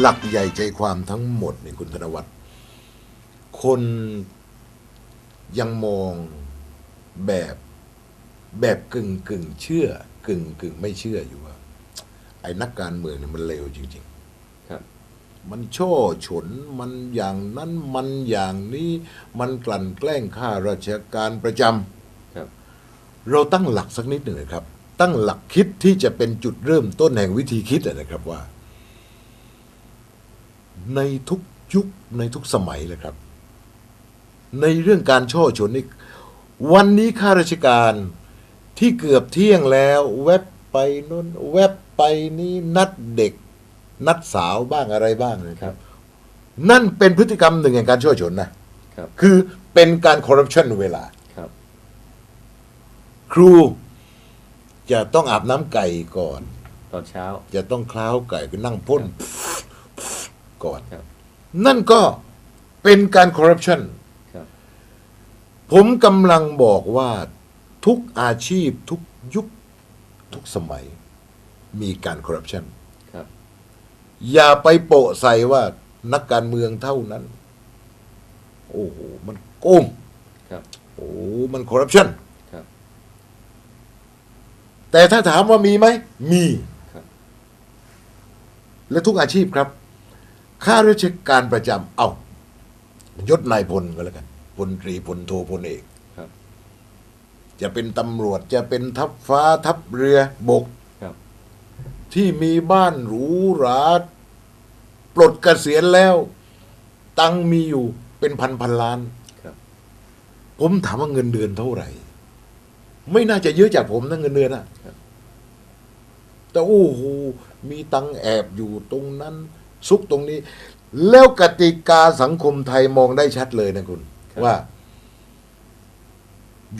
หลักใหญ่ใจความทั้งหมดนี่คุณธนวัฒน์คนยังมองแบบแบบกึ่งกึ่งเชื่อกึ่งกึ่งไม่เชื่ออยู่ว่า ไอ้นักการเมืองเนี่ยมันเลวจริง ๆ ครับ มันช่อฉนมันอย่างนั้นมันอย่างนี้มันกลั่นแกล้งข้าราชการประจครับำเราตั้งหลักสักนิดหนึ่งนะครับ ตั้งหลักคิดที่จะเป็นจุดเริ่มต้นแห่งวิธีคิดอะนะครับว่า ในทุกยุคในทุกสมัยเลยครับ ในเรื่องการช่อฉนนี่วันนี้ข้าราชการที่เกือบเที่ยงแล้วแวบไปนู้นแวบไปนี้นัดเด็ก นัดสาวบ้างอะไรบ้างนะครับ นั่นเป็นพฤติกรรมหนึ่งแห่งการช่อฉนนะครับ คือเป็นการคอร์รัปชันเวลาครับ ครูจะต้องอาบน้ำไก่ก่อน ตอนเช้าจะต้องคล้าวไก่ก็นั่งพ่น ก่อน ครับ นั่นก็เป็นการคอร์รัปชันครับ ผมกำลังบอกว่าทุกอาชีพทุกยุคทุกสมัย มีการคอร์รัปชันครับ อย่าไปโปะใส่ว่านักการเมืองเท่านั้น โอ้โห มันโกงครับ โอ้มันคอร์รัปชันครับ แต่ถ้าถามว่ามีไหม มี ครับ และทุกอาชีพครับ ข้าราชการประจำเอายศนายพลก็แล้วกันพลตรีพลโทพลเอกครับ จะเป็นตำรวจจะเป็นทัพฟ้าทัพเรือบกครับ ที่มีบ้านหรูหราปลดเกษียณแล้ว ตังค์มีอยู่เป็นพันพันล้านครับ ผมถามว่าเงินเดือนเท่าไหร่ ไม่น่าจะเยอะจากผมนะเงินเดือนอะครับ แต่โอ้โหมีตังค์แอบอยู่ตรงนั้น ซุกตรงนี้ แล้วกติกาสังคมไทยมองได้ชัดเลยนะคุณครับว่า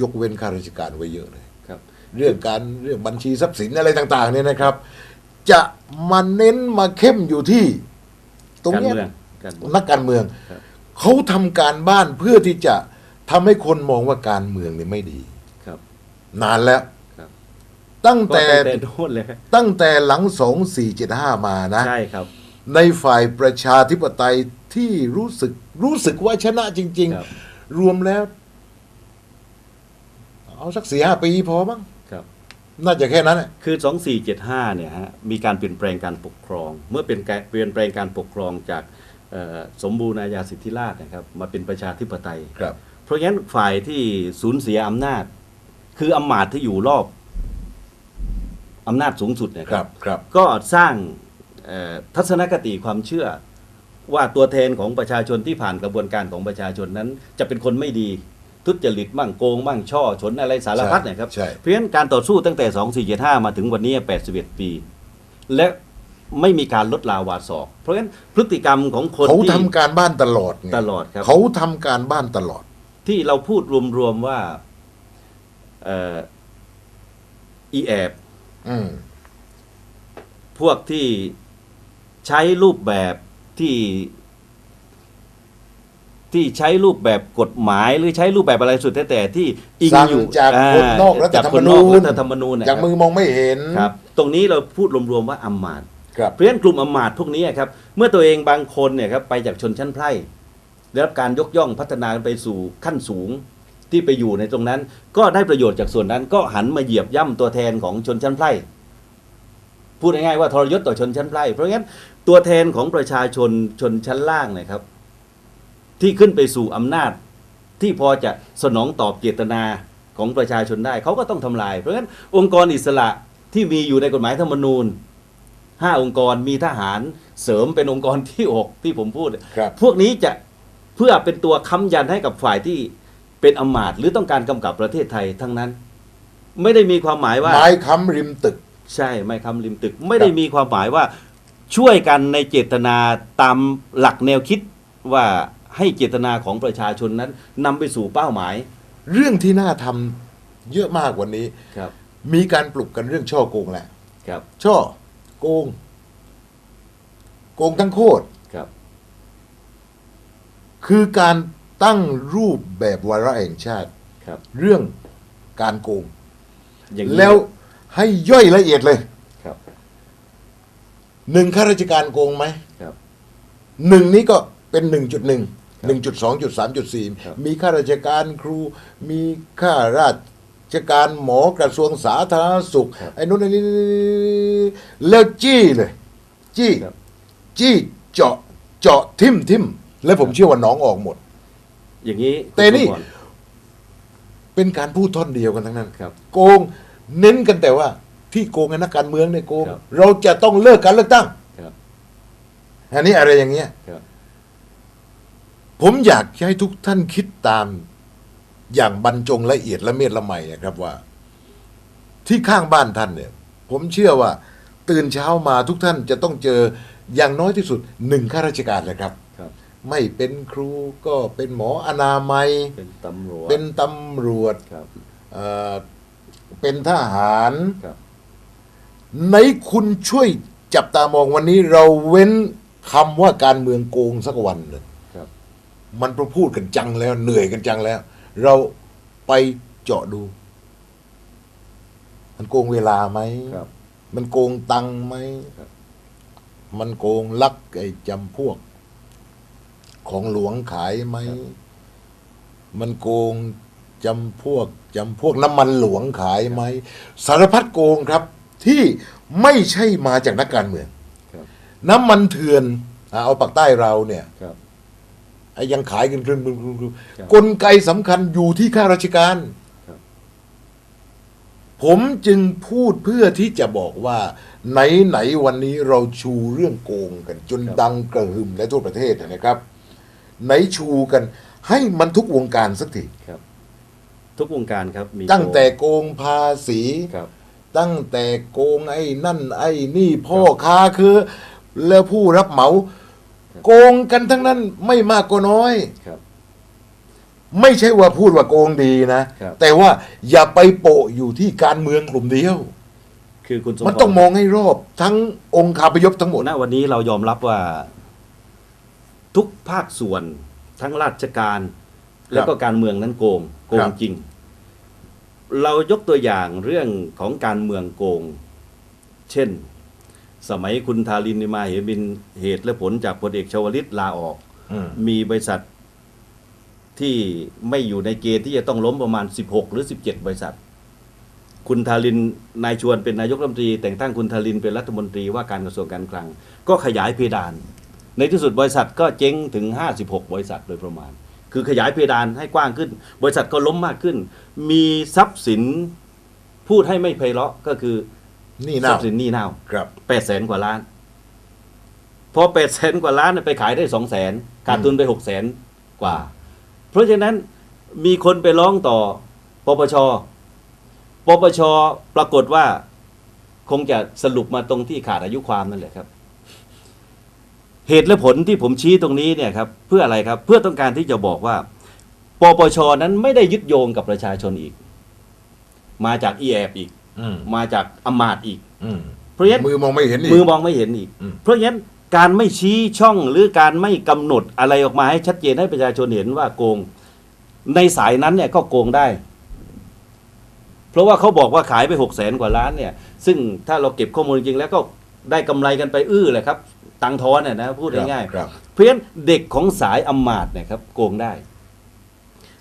ยกเว้นข้าราชการไว้เยอะเลยครับ เรื่องการเรื่องบัญชีทรัพย์สินอะไรต่าง ๆ เนี่ยนะครับ จะมาเน้นมาเข้มอยู่ที่ ตรงการเนี้ยเมืองการเมืองนักการเมืองครับเขาทำการบ้านเพื่อที่จะทำให้คนมองว่าการเมืองเนี่ยไม่ดีครับ นานแล้วครับตั้งก็แต่ตั้งแต่โน่นเลยตั้งแต่หลังสองสี่เจ็ดห้ามานะ ใช่ครับ ในฝ่ายประชาธิปไตยที่รู้สึกรู้สึกว่าชนะจริง ครับ ๆ รวมแล้ว เอาสักสี่ห้าปีพอมั้งครับ น่าจะแค่นั้นแหละ คือ 2475 เนี่ยฮะ มีการเปลี่ยนแปลงการปกครอง เมื่อเป็นการเปลี่ยนแปลงการปกครองจากเอ่อสมบูรณาญาสิทธิราชย์นะครับ มาเป็นประชาธิปไตย ครับ เพราะงั้นฝ่ายที่สูญเสียอำนาจ คืออำมาตย์ที่อยู่รอบอำนาจสูงสุดเนยครับครับ ก็สร้างเอ่อ ทัศนคติความเชื่อว่าตัวแทนของประชาชนที่ผ่านกระบวนการของประชาชนนั้น จะเป็นคนไม่ดีทุจริตมั่งโกงมั่งช่อฉนอะไรสารพัดเนะครับใช่เพราะฉะนั้นการต่อสู้ตั้งแต่ 2475 มาถึงวันนี้ 81 ปี และไม่มีการลดลาวาศอก เพราะฉะนั้นพฤติกรรมของคนเขาที่ทำการบ้านตลอดไงตลอดครับเขาทำการบ้านตลอด ที่เราพูดรวมๆว่าเอ่ออีแอบอืมพวกที่ ใช้รูปแบบที่ ที่ใช้รูปแบบกฎหมายหรือใช้รูปแบบอะไรสุดแต่แต่ที่อิงสั่งอยู่จากคนนอกรัฐจากธรรคมนนนูอกญรัฐธรรมนูญนะจากครับมือมองไม่เห็น ครับตรงนี้เราพูดรวมๆว่าอำมาตย์ครับ เพราะฉะนั้นกลุ่มอำมาตย์พวกนี้ครับ เมื่อตัวเองบางคนเนี่ยครับไปจากชนชั้นไพร่ได้รับการยกย่องพัฒนาไปสู่ขั้นสูงที่ไปอยู่ในตรงนั้น ก็ได้ประโยชน์จากส่วนนั้นก็หันมาเหยียบย่ำตัวแทนของชนชั้นไพร่ พูดง่ายๆว่าทรยศต่อชนชั้นไพร่เพราะงั้นตัวแทนของประชาชนชนชั้นล่างเนะครับ ที่ขึ้นไปสู่อำนาจที่พอจะสนองตอบเจตนาของประชาชนได้เขาก็ต้องทำลาย เพราะงั้นองค์กรอิสระที่มีอยู่ในกฎหมายธรรมนูญห้าองค์กรมีทหารเสริมเป็นองค์กรที่หกที่ผมพูดครับพวกนี้จะเพื่อเป็นตัวค้ำยันให้กับฝ่ายที่เป็นอำมาตย์หรือต้องการกำกับประเทศไทยทั้งนั้น ไม่ได้มีความหมายว่าไม้ค้ำริมตึก ใช่ไม่คำริมตึกไม่ได้มีความหมายว่าช่วยกันในเจตนาตามหลักแนวคิดว่าให้เจตนาของประชาชนนั้นนำไปสู่เป้าหมาย เรื่องที่น่าทำเยอะมากกว่านี้ ครับมีการปลุกกันเรื่องช่อโกงแหละ ครับช่อโกง โกงทั้งโคตร ครับ คือการตั้งรูปแบบวาระแห่งชาติ ครับ เรื่องการโกง อย่างนี้แล้ว ให้ย่อยละเอียดเลยครับ หนึ่งข้าราชการโกงไหมครับ หนึ่งนี้ก็เป็นหนึ่งจุดหนึ่งหนึ่งจุดสองจุดสามจุดสี่ครับ มีข้าราชการครู มีข้าราชการหมอกระทรวงสาธารณสุข ไอ้นู้นไอ้นี่แล้วจี้เลย จี้ ครับ จี้เจาะเจาะทิ่มทิ่มแล้วผมเชื่อว่าน้องออกหมด อย่างนี้แต่นี่คุณสมพรเป็นการพูดท่อนเดียวกันทั้งนั้น ครับ โกง เน้นกันแต่ว่า ที่โกงไอ้นักการเมืองเนี่ยโกงครับเราจะต้องเลิกการเลือกตั้งครับ อันนี้อะไรอย่างเงี้ย ครับ ผมอยากให้ทุกท่านคิดตามอย่างบรรจงละเอียดละเมียดละไมนะครับว่า ที่ข้างบ้านท่านเนี่ย ผมเชื่อว่า ตื่นเช้ามาทุกท่านจะต้องเจออย่างน้อยที่สุดหนึ่งข้าราชการเลยครับ ครับ ไม่เป็นครูก็เป็นหมออนามัย เป็นตำรวจเป็นตำรวจครับ เอ่อ เป็นทหารครับ ในคุณช่วยจับตามองวันนี้เราเว้นคำว่าการเมืองโกงสักวันหนึ่งครับ มันพอพูดกันจังแล้ว เหนื่อยกันจังแล้ว เราไปเจาะดู มันโกงเวลาไหมครับ มันโกงตังค์ไหมครับ มันโกงลักไอ้จำพวก ของหลวงขายไหม มันโกง จำพวกจำพวกน้ำมันหลวงขายไหมสารพัดโกงครับที่ไม่ใช่มาจากนักการเมืองครับน้ำมันเถื่อนอะเอาปากใต้เราเนี่ยครับไอ้ยังขายกันครึ่งครับกลไกสำคัญอยู่ที่ข้าราชการครับผมจึงพูดเพื่อที่จะบอกว่า ไหนไหนๆวันนี้เราชูเรื่องโกงกัน จนครับดังกระหึ่มในทั่วประเทศนะครับ ไหนชูกันให้มันทุกวงการสักทีครับ ทุกวงการครับมีตั้งแต่โกงภาษี ครับ ตั้งแต่โกงไอ้นั่นไอ้นี่พ่อค้าคือ แล้วผู้รับเหมา โกงกันทั้งนั้นไม่มากก็น้อยครับ ไม่ใช่ว่าพูดว่าโกงดีนะ ครับ แต่ว่าอย่าไปโปะอยู่ที่การเมืองกลุ่มเดียว คือคุณสมมันพรต้องมองให้รอบทั้งองค์คาพยพทั้งหมด ณวันนี้เรายอมรับว่า ทุกภาคส่วนทั้งราชการ แล้วก็การเมืองนั้นโกง โกครังบ จริง เรายกตัวอย่างเรื่องของการเมืองโกง เช่น สมัยคุณทารินนิมาเหมินเหตุและผลจากพลเอกชวลิตลาออกอืมมีบริษัทที่ไม่อยู่ในเกณฑ์ที่จะต้องล้มประมาณ 16 หรือ 17 บริษัท คุณทารินนายชวนเป็นนายกรัฐมนตรี แต่งตั้งคุณทารินเป็นรัฐมนตรีว่าการกระทรวงการคลัง ก็ขยายเพดาน ในที่สุดบริษัทก็เจ๊งถึง 56 บริษัทโดยประมาณ คือขยายเพดานให้กว้างขึ้น บริษัทก็ล้มมากขึ้น มีทรัพย์สินพูดให้ไม่ไพเราะก็คือนี่ทรัน่าพย์สินหนี้เน่าครับ แปดแสนกว่าล้าน พอแปดแสนกว่าล้านน่ะไปขายได้สองแสนขาดทุนไปหกแสนกว่า เพราะฉะนั้นมีคนไปร้องต่อปปชปปชปรากฏว่า คงจะสรุปมาตรงที่ขาดอายุความนั่นแหละครับ เหตุและผลที่ผมชี้ตรงนี้เนี่ยครับเพื่ออะไรครับเพื่อต้องการที่จะบอกว่าปปชนั้นไม่ได้ยึดโยงกับประชาชนอีก มาจากอีแอบอีกอืมมาจากอำมาตย์อีกอืมเพราะฉะนั้นมือมองไม่เห็นอีกมือมองไม่เห็นอีกอืมเพราะฉะนั้นการไม่ชี้ช่องหรือการไม่กำหนดอะไรออกมาให้ชัดเจนให้ประชาชนเห็นว่าโกง ในสายนั้นเนี่ยก็โกงได้ เพราะว่าเขาบอกว่าขายไปหกแสนกว่าล้านเนี่ย ซึ่งถ้าเราเก็บข้อมูลจริงๆแล้วก็ ได้กำไรกันไปอื้อแหละครับ ตังค์ทอนเนี่ยนะพูดง่ายๆครับเพราะฉะนั้นเด็กของสายอำมาตย์เนี่ยครับโกงได้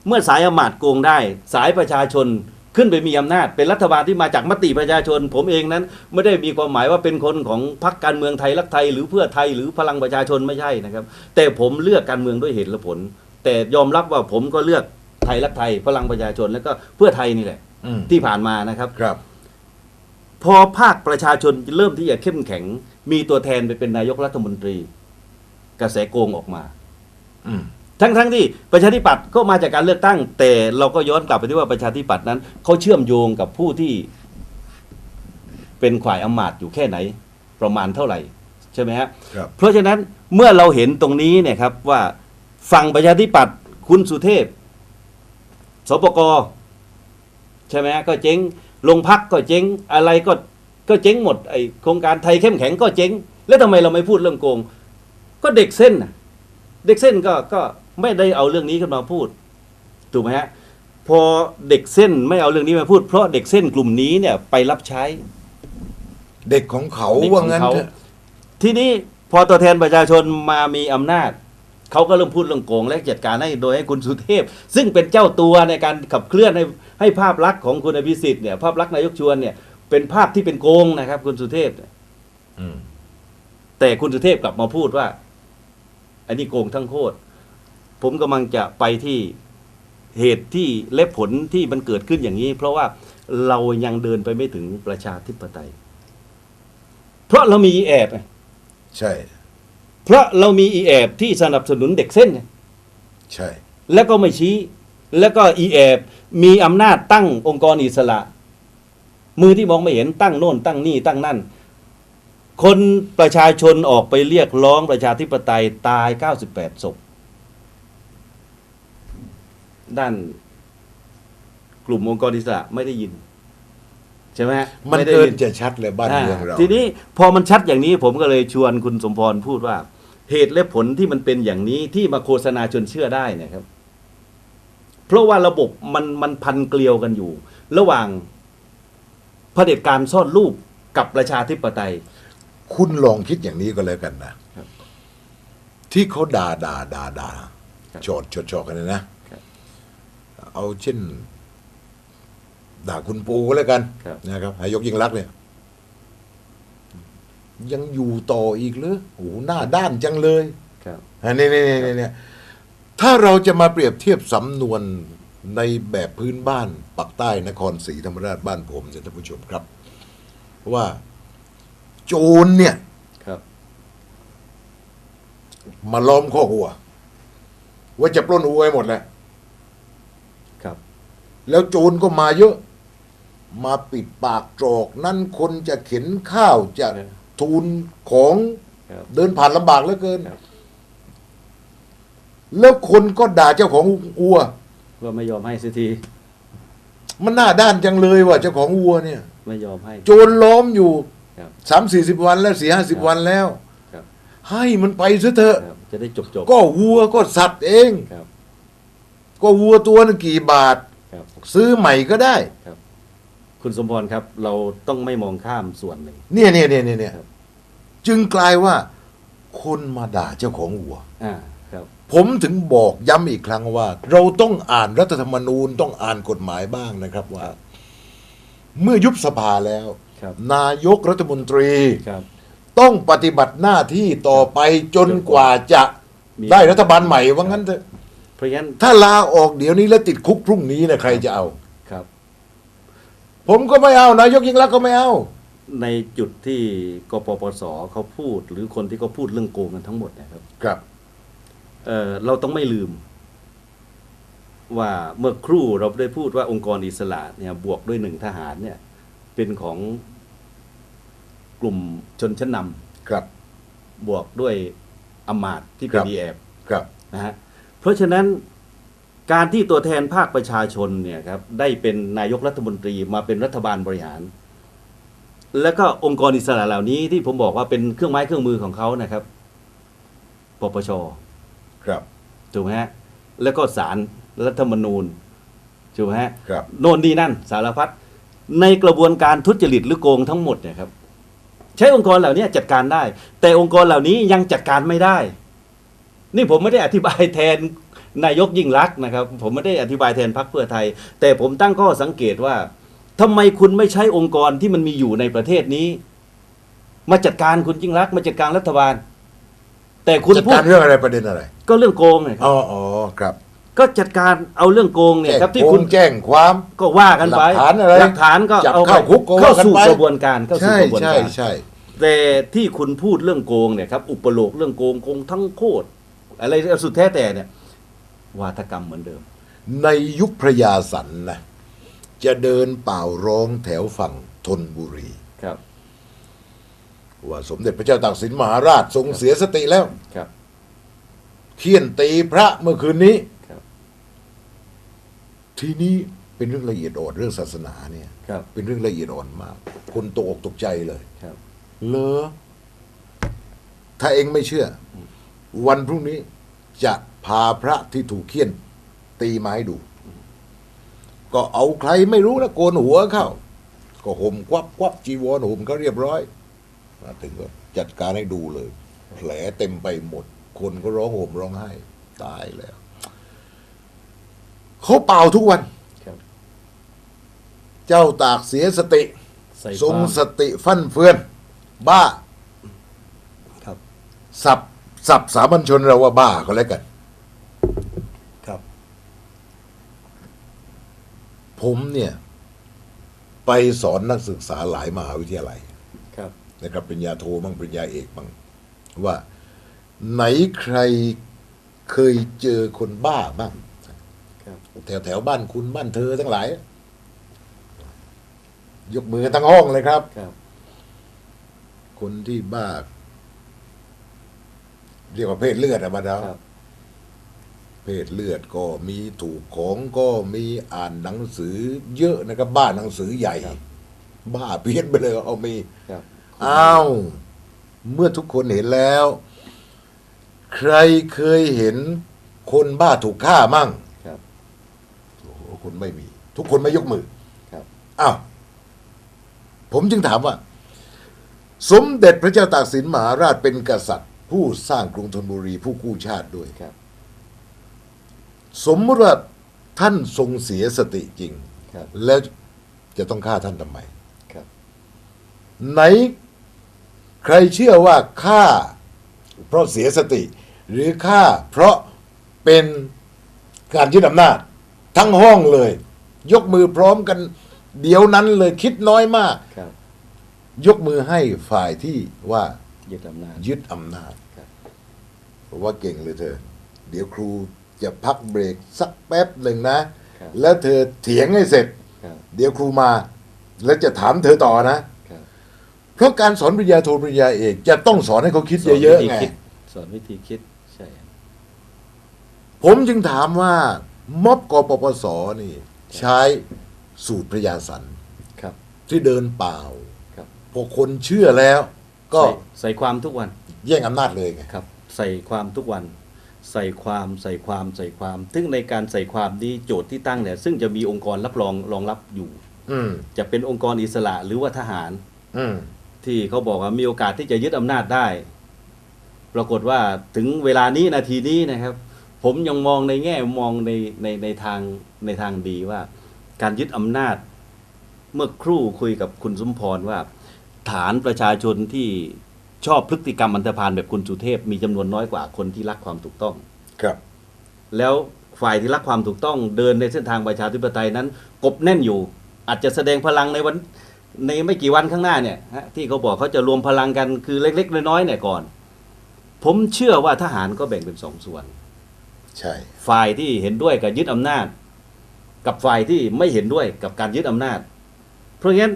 เมื่อสายอำมาตย์โกงได้ สายประชาชนขึ้นไปมีอำนาจ เป็นรัฐบาลที่มาจากมติประชาชน ผมเองนั้น ไม่ได้มีความหมายว่าเป็นคนของพรรคการเมืองไทยรักไทย หรือเพื่อไทยหรือพลังประชาชนไม่ใช่นะครับ แต่ผมเลือกการเมืองด้วยเหตุและผล แต่ยอมรับว่าผมก็เลือกไทยรักไทย พลังประชาชนแล้วก็เพื่อไทยนี่แหละอืมที่ผ่านมานะครับครับ พอภาคประชาชนเริ่มที่จะเข้มแข็ง มีตัวแทนไปเป็นนายกรัฐมนตรี กระแสโกงออกมาอืมทั้งทั้งที่ประชาธิปัตย์ก็มาจากการเลือกตั้ง แต่เราก็ย้อนกลับไปที่ว่าประชาธิปัตย์นั้นเขาเชื่อมโยงกับผู้ที่ เป็นข่ายอำมาตย์อยู่แค่ไหน ประมาณเท่าไหร่ใช่ไหมฮะครับเพราะฉะนั้นเมื่อเราเห็นตรงนี้เนี่ยครับว่าฝั่งประชาธิปัตย์คุณสุเทพสปกใช่ไหมฮะก็เจ๊ง ลงพักก็เจ๊งอะไรก็ก็เจ๊งหมดไอโครงการไทยเข้มแข็งก็เจ๊ง แล้วทำไมเราไม่พูดเรื่องโกง ก็เด็กเส้นน่ะเด็กเส้นก็ก็ไม่ได้เอาเรื่องนี้ขึ้นมาพูดถูกไหมฮะพอเด็กเส้นไม่เอาเรื่องนี้มาพูด เพราะเด็กเส้นกลุ่มนี้เนี่ยไปรับใช้ เด็กของเขาเด็กว่าของงั้นเขาเถอะทีนี้พอตัวแทนประชาชนมามีอำนาจ เขาก็เริ่มพูดเรื่องโกงและจัดการให้โดยให้คุณสุเทพ ซึ่งเป็นเจ้าตัวในการขับเคลื่อนให้ให้ภาพลักษณ์ของคุณอภิสิทธิ์เนี่ยภาพลักษณ์นายกชวนเนี่ยเป็นภาพที่เป็นโกงนะครับ คุณสุเทพอืม แต่คุณสุเทพกลับมาพูดว่า อันนี้โกงทั้งโคตรผมกำลังจะไปที่เหตุที่และผลที่มันเกิดขึ้นอย่างนี้ เพราะว่าเรายังเดินไปไม่ถึงประชาธิปไตย เพราะเรามีอีแอบไงใช่ เพราะเรามีอีแอบที่สนับสนุนเด็กเส้นไงใช่ แล้วก็ไม่ชี้ แล้วก็อีแอบมีอำนาจตั้งองค์กรอิสระ มือที่มองไม่เห็นตั้งโน่นตั้งนี่ตั้งนั่น คนประชาชนออกไปเรียกร้องประชาธิปไตยตาย 98ศพด้านกลุ่มองค์กรอิสระไม่ได้ยิน ใช่ไหมฮะมันไได้เกินยิจะชัดเลยบ้านเมืองเราทีนี้พอมันชัดอย่างนี้ผมก็เลยชวนคุณสมพรพูดว่า เหตุและผลที่มันเป็นอย่างนี้ที่มาโฆษณาจนเชื่อได้เนะครับ เพราะว่าระบบมันมันพันเกลียวกันอยู่ ระหว่างเผด็จการซ่อนรูปกับประชาธิปไตย คุณลองคิดอย่างนี้ก็แล้วกันนะครับที่เขาด่าด่าด่าด่าครับโจดโจดโจดกันเลยนะครับเอาเช่น ด่าคุณปูก็แล้วกันครับนะครับนายกยิ่งรักษณ์เนี่ย ยังอยู่ต่ออีกเหรือโอ้โหหน้าด้านจังเลยครับอันนี้นี่นี่นี่ถ้าเราจะมาเปรียบเทียบสำนวนในแบบพื้นบ้านปักใต้นครศรีธรรมราชบ้านผมเนี่ยท่านผู้ชมครับ ว่าโจรเนี่ยครับมาล้อมข้อหัว ว่าจะปล้นหัวให้หมดแหละครับ แล้วโจรก็มาเยอะ มาปิดปากตรอก นั่นคนจะเข็นข้าวจะ ทูลของครับเดินผ่านลำบากเหลือเกินครับแล้วคนก็ด่าเจ้าของอัวว่าไม่ยอมให้สักที มันหน้าด้านจังเลยว่ะเจ้าของวัวเนี่ย ไม่ยอมให้ โจรล้อมอยู่ครับสามสี่สิบวันแล้วสี่ห้าสิบครับวันแล้วครับให้มันไปซะเถอะครับจะได้จบจบก็วัวก็สัตว์เองครับก็วัวตัวนึงกี่บาทครับซื้อใหม่ก็ได้ คุณสมพรครับ เราต้องไม่มองข้ามส่วนหนึ่ง เนี่ยเนี่ยเนี่ยเนี่ยเนี่ยครับ จึงกลายว่าคนมาด่าเจ้าของวัว อ่าครับ ผมถึงบอกย้ำอีกครั้งว่า เราต้องอ่านรัฐธรรมนูญต้องอ่านกฎหมายบ้างนะครับว่า เมื่อยุบสภาแล้ว ครับ นายกรัฐมนตรี ครับ ต้องปฏิบัติหน้าที่ต่อไปจนกว่าจะมี ได้รัฐบาลใหม่ว่างั้นเถอะเพราะงั้น ถ้าลาออกเดี๋ยวนี้แล้วติดคุกพรุ่งนี้นะใครจะเอาครับ ผมก็ไม่เอานายกยิ่งรักษณ์ก็ไม่เอา ในจุดที่กปปสเขาพูด หรือคนที่เขาพูดเรื่องโกงกันทั้งหมดเนะครับครับ เอ่อเราต้องไม่ลืม ว่าเมื่อครู่เราได้พูดว่าองค์กรอิสระเนี่ย บวกด้วยหนึ่งทหารเนี่ย เป็นของกลุ่มชนชั้นนครับำบวกด้วยอำมาตย์ที่เป็นครับ ดีแอบครับ นะฮะเพราะฉะนั้น การที่ตัวแทนภาคประชาชนเนี่ยครับได้เป็นนายกรัฐมนตรีมาเป็นรัฐบาลบริหาร แล้วก็องค์กรอิสระเหล่านี้ที่ผมบอกว่าเป็นเครื่องไม้เครื่องมือของเขานะครับปปชครับถูกไหมฮะแล้วก็ศาลรัฐธรรมนูญถูกไหมฮะครับ โน่นนี่นั่นสารพัดในกระบวนการทุจริตหรือโกงทั้งหมดเนี่ยครับ ใช้องค์กรเหล่านี้จัดการได้ แต่องค์กรเหล่านี้ยังจัดการไม่ได้ นี่ผมไม่ได้อธิบายแทน นายกยิ่งรักษณ์นะครับ ผมไม่ได้อธิบายแทนพรรคเพื่อไทย แต่ผมตั้งข้อสังเกตว่าทำไมคุณไม่ใช้องค์กรที่มันมีอยู่ในประเทศนี้ มาจัดการคุณยิ่งรักษณ์มาจัดการรัฐบาล แต่คุณจัดพูการดเรื่องอะไรประเด็นอะไร ก็เรื่องโกงเนี่ยครับอ๋ออ๋อครับก็จัดการเอาเรื่องโกงเนี่ยครับที่แจ้งคุณแจ้งความก็ว่ากันไปหลักฐานอะไรหลักฐานก็จับเอาไปเข้าคุกก็เข้าว่ากันสู่ไปกระบวนการเข้าสู่ใช่กระบวนใช่การใช่แต่ที่คุณพูดเรื่องโกงเนี่ยครับอุปโลกเรื่องโกงโกงทั้งโคตรอะไรสุดแท้แต่เนี่ย วาทกรรมเหมือนเดิม ในยุคพระยาสันนะจะเดินเป่าร้องแถวฝั่งธนบุรีครับ ว่าสมเด็จพระเจ้าตากสินมหาราชทรงเสียสติแล้วครับเคี่ยนตีพระเมื่อคืนนี้ครับทีนี้เป็นเรื่องละเอียดอ่อนเรื่องศาสนาเนี่ยครับเป็นเรื่องละเอียดอ่อนมาก คนตกอกตกใจเลยครับเลอถ้าเองไม่เชื่อ วันพรุ่งนี้ จะพาพระที่ถูกเคี่ยน ตีมาให้ดู ก็เอาใครไม่รู้แล้วโกนหัวเข้า ก็ห่มควับควับจีวรห่มเขาเรียบร้อยมาถึงก็จัดการให้ดูเลย แผลเต็มไปหมด คนก็ร้องโห่มร้องไห้ ตายแล้วเขาเป่าทุกวันครับเจ้าตากเสียสติใส่ทรงความสติฟั่นเฟือน บ้าครับสับ สับสามัญชนเราว่าบ้าก็แล้วกัน ครับ ผมเนี่ย ไปสอนนักศึกษาหลายมหาวิทยาลัย ครับ นะครับปริญญาโทบ้างปริญญาเอกบ้างว่าไหนใครเคยเจอคนบ้าบ้างครับแถวแถวบ้านคุณบ้านเธอทั้งหลาย ยกมือกันทั้งห้องเลยครับ ครับ คนที่บ้า เรียกว่าเพศเลือดอะมาดาครับ เพศเลือดก็มีถูกของก็มีอ่านหนังสือ เยอะนะครับบ้านหนังสือใหญ่ครับ บ้าเพี้ยนไปเลยเอามี ครับ อ้าว เมื่อทุกคนเห็นแล้ว ใครเคยเห็นคนบ้าถูกฆ่ามั่งครับ โอ้โหคุณไม่มี ทุกคนไม่ยกมือครับ อ้าว ผมจึงถามว่า สมเด็จพระเจ้าตากสินมหาราชเป็นกษัตริย์ ผู้สร้างกรุงธนบุรีผู้กู้ชาติด้วยครับ สมมติว่าท่านทรงเสียสติจริง ครับ แล้วจะต้องฆ่าท่านทำไมครับ ไหน ใครเชื่อว่าฆ่า เพราะเสียสติ หรือฆ่า เพราะเป็นการยึดอำนาจ ทั้งห้องเลย ยกมือพร้อมกัน เดี๋ยวนั้นเลยคิดน้อยมาก ครับ ยกมือให้ฝ่ายที่ว่า ยึดอำนาจ ยึดอำนาจครับผมว่าเก่งเลยเธอ เดี๋ยวครูจะพักเบรกสักแป๊บหนึ่งนะ ครับแล้วเธอเถียงให้เสร็จ ครับเดี๋ยวครูมา แล้วจะถามเธอต่อนะ ครับเพราะการสอนปริญญาโทปริญญาเอกจะต้องสอนให้เขาคิดเยอะๆไง สอนวิธีคิด ใช่ ผมจึงถามว่า ม็อบกปปสนี่ ใช้สูตรพระยาสัน ครับ ที่เดินเปล่า ครับ พอคนเชื่อแล้ว ก็ใส่ใส่ความทุกวันแย่งอำนาจเลยไงครับ ใส่ความทุกวัน ใส่ความใส่ความใส่ความ ซึ่งในการใส่ความนี้โจทย์ที่ตั้งเนี่ยซึ่งจะมีองค์กรรับรองรองรับอยู่ อืมจะเป็นองค์กรอิสระหรือว่าทหาร อืมที่เขาบอกว่ามีโอกาสที่จะยึดอำนาจได้ ปรากฏว่าถึงเวลานี้นาทีนี้นะครับ ผมยังมองในแง่มองในในในทางในทางดีว่า การยึดอำนาจ เมื่อครู่คุยกับคุณสมพรว่า ฐานประชาชนที่ชอบพฤติกรรมอันธพาลแบบคุณสุเทพ มีจำนวนน้อยกว่าคนที่รักความถูกต้อง ครับ แล้วฝ่ายที่รักความถูกต้องเดินในเส้นทางประชาธิปไตยนั้น กบแน่นอยู่ อาจจะแสดงพลังในวันในไม่กี่วันข้างหน้าเนี่ยฮะที่เขาบอกเขาจะรวมพลังกันคือเล็ก ๆ น้อยๆเนี่ยก่อน ผมเชื่อว่าทหารก็แบ่งเป็นสองส่วน ใช่ ฝ่ายที่เห็นด้วยกับยึดอำนาจ กับฝ่ายที่ไม่เห็นด้วยกับการยึดอำนาจ เพราะงั้น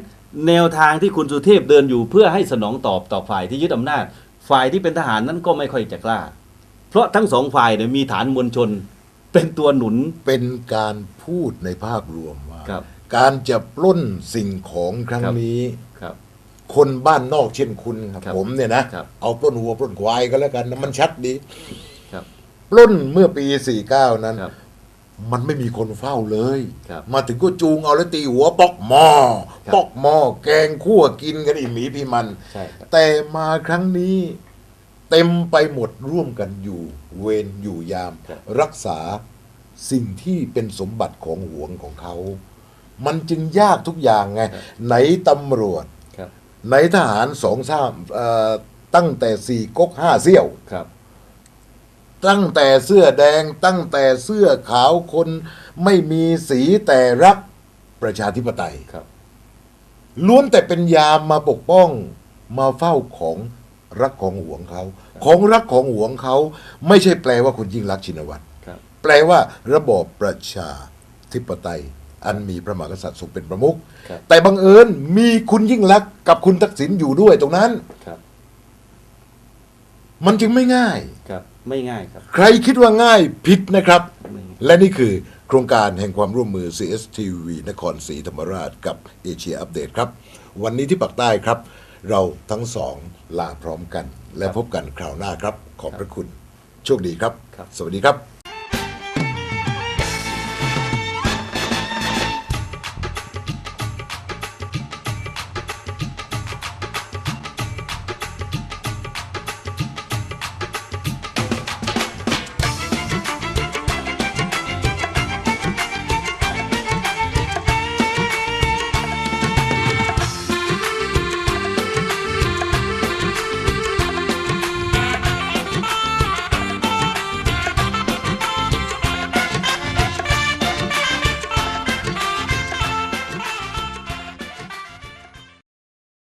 แนวทางที่คุณสุเทพเดินอยู่เพื่อให้สนองตอบต่อฝ่ายที่ยึดอำนาจ ฝ่ายที่เป็นทหารนั้นก็ไม่ค่อยจะกล้า เพราะทั้งสองฝ่ายเนี่ยมีฐานมวลชน เป็นตัวหนุน เป็นการพูดในภาพรวมว่าครับ การจะปล้นสิ่งของครั้งครับ นี้ ครับ คนบ้านนอกเช่นคุณครับครับผมเนี่ยนะ ครับเอาปล้นวัวปล้นควายก็แล้วกันนะมันชัดดีครับปล้นเมื่อปี 49 นั้น ครับ มันไม่มีคนเฝ้าเลยครับมาถึงก็จูงเอาแล้วตีหัวปอกหมอครับปอกหมอแกงคั่วกินกันอีหมีพี่มันใช่ครับแต่มาครั้งนี้เต็มไปหมดร่วมกันอยู่เวรอยู่ยามครับรักษาสิ่งที่เป็นสมบัติของหวงของเขา มันจึงยากทุกอย่างไง ไหนตำรวจครับไหนทหารสองซ้ำเอ่อตั้งแต่สี่ก๊กห้าเซี่ยวครับ ตั้งแต่เสื้อแดงตั้งแต่เสื้อขาวคนไม่มีสีแต่รักประชาธิปไตยครับล้วนแต่เป็นยามมาปกป้องมาเฝ้าของรักของหวงเขา ของรักของหวงเขา ไม่ใช่แปลว่าคุณยิ่งรักษณ์ชินวัตรครับแปลว่าระบอบประชาธิปไตย อันมีพระมหากษัตริย์ทรงเป็นประมุขครับแต่บังเอิญมีคุณยิ่งรักษณ์กับคุณทักษิณอยู่ด้วยตรงนั้นครับมันจึงไม่ง่ายครับ ไม่ง่ายครับ ใครคิดว่าง่ายผิดนะครับไม่ง่ายและนี่คือโครงการแห่งความร่วมมือ CSTV นครศรีธรรมราชกับเอเชียอัปเดตครับ วันนี้ที่ปากใต้ครับ เราทั้งสองลาพร้อมกัน และพบกันคราวหน้าครับ ขอบพระคุณ โชคดีครับครับสวัสดีครับ